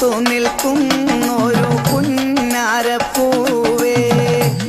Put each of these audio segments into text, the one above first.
പൂത്തു നിൽക്കും ഒരു പുന്നാരപ്പൂവേ.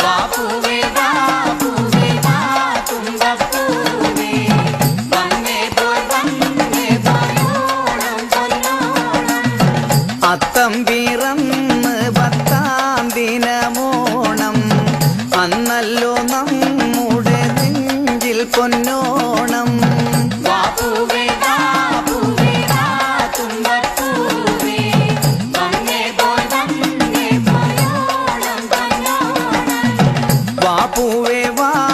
ബാപ്പൂവേ ബാപ്പൂവേ ബാ തുമ്പപ്പൂവേ വന്നേ പോയി വന്നേ പോയോണം പൊന്നോണം അത്തം പിറന്ന് പത്താം ദിനമോണം അന്നല്ലോ നമ്മുടെ നെഞ്ചിൽ പൊന്നോണം വാപ്പൂവേ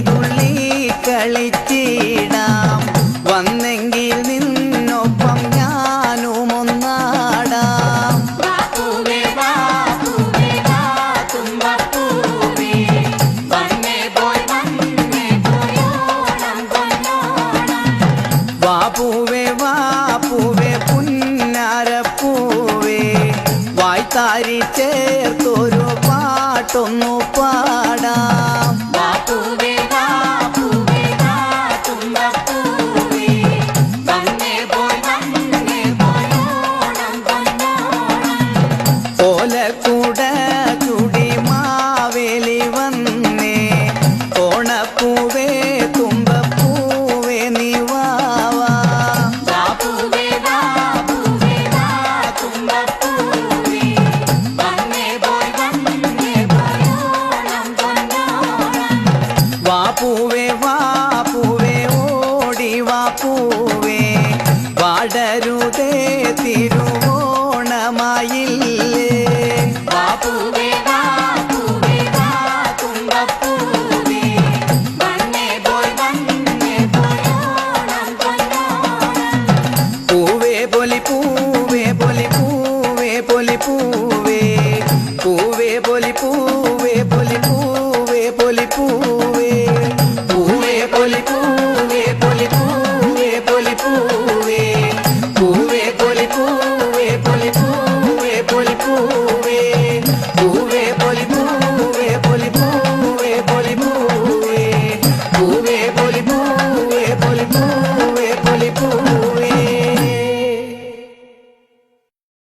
തുള്ളി കളിച്ചിടാം. വന്നെങ്കിൽ നിന്നൊപ്പം ഞാനും ഒന്നാടാം. വാപ്പൂവേ വാപ്പൂവേ പുന്നാരപ്പൂവേ. വായ്ത്താരി ചേർത്തൊരു പാട്ടൊന്നു പൂവേ വാടരുതേ തിരു